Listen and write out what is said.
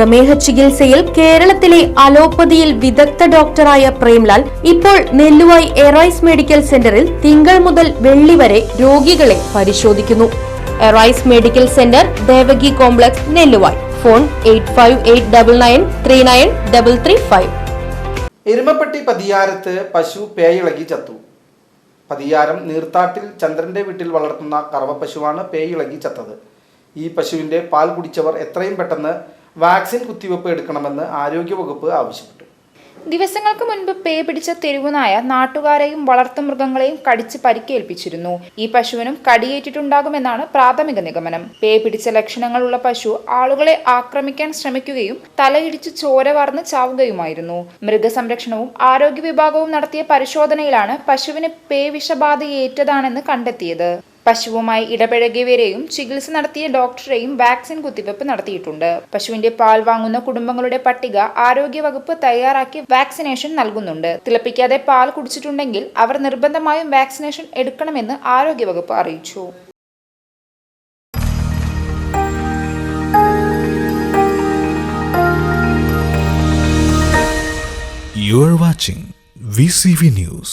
പ്രമേഹ ചികിത്സയിൽ കേരളത്തിലെ അലോപ്പതിയിൽ വിദഗ്ധ ഡോക്ടറായ പ്രേംലാൽ ഇപ്പോൾ നെല്ലുവായി എറൈസ് മെഡിക്കൽ സെന്ററിൽ തിങ്കൾ മുതൽ വെള്ളി വരെ രോഗികളെ പരിശോധിക്കുന്നു. Arise medical centre Devaki complex Nelluvai. Phone eight five eight double nine three nine double three five. Erumapetty പതിയാരത്ത് പശു പേയിളകി ചത്തു. പതിയാരം നീർത്താട്ടിൽ ചന്ദ്രന്റെ വീട്ടിൽ വളർത്തുന്ന കറവ പശുവാണ് പേയിളകി ചത്തത്. ഈ പശുവിന്റെ പാൽ കുടിച്ചവർ എത്രയും പെട്ടെന്ന് വാക്സിൻ കുത്തിവെപ്പ് എടുക്കണമെന്ന് ആരോഗ്യവകുപ്പ് ആവശ്യപ്പെട്ടു. ദിവസങ്ങൾക്ക് മുൻപ് പേ പിടിച്ച തെരുവുനായ നാട്ടുകാരെയും വളർത്തുമൃഗങ്ങളെയും കടിച്ച് പരിക്കേൽപ്പിച്ചിരുന്നു. ഈ പശുവിനും കടിയേറ്റിട്ടുണ്ടാകുമെന്നാണ് പ്രാഥമിക നിഗമനം. പേ പിടിച്ച ലക്ഷണങ്ങളുള്ള പശു ആളുകളെ ആക്രമിക്കാൻ ശ്രമിക്കുകയും തലയിടിച്ച് ചോര വാർന്ന് ചാവുകയുമായിരുന്നു. മൃഗസംരക്ഷണവും ആരോഗ്യ വിഭാഗവും നടത്തിയ പരിശോധനയിലാണ് പശുവിന് പേ വിഷബാധയേറ്റതാണെന്ന് കണ്ടെത്തിയത്. പശുവുമായി ഇടപഴകിയവരെയും ചികിത്സ നടത്തിയ ഡോക്ടറെയും വാക്സിൻ കുത്തിവെപ്പ് നടത്തിയിട്ടുണ്ട്. പശുവിന്റെ പാൽ വാങ്ങുന്ന കുടുംബങ്ങളുടെ പട്ടിക ആരോഗ്യവകുപ്പ് തയ്യാറാക്കി വാക്സിനേഷൻ നൽകുന്നുണ്ട്. തിളപ്പിക്കാതെ പാൽ കുടിച്ചിട്ടുണ്ടെങ്കിൽ അവർ നിർബന്ധമായും വാക്സിനേഷൻ എടുക്കണമെന്ന് ആരോഗ്യവകുപ്പ് അറിയിച്ചു. You are watching VCV News.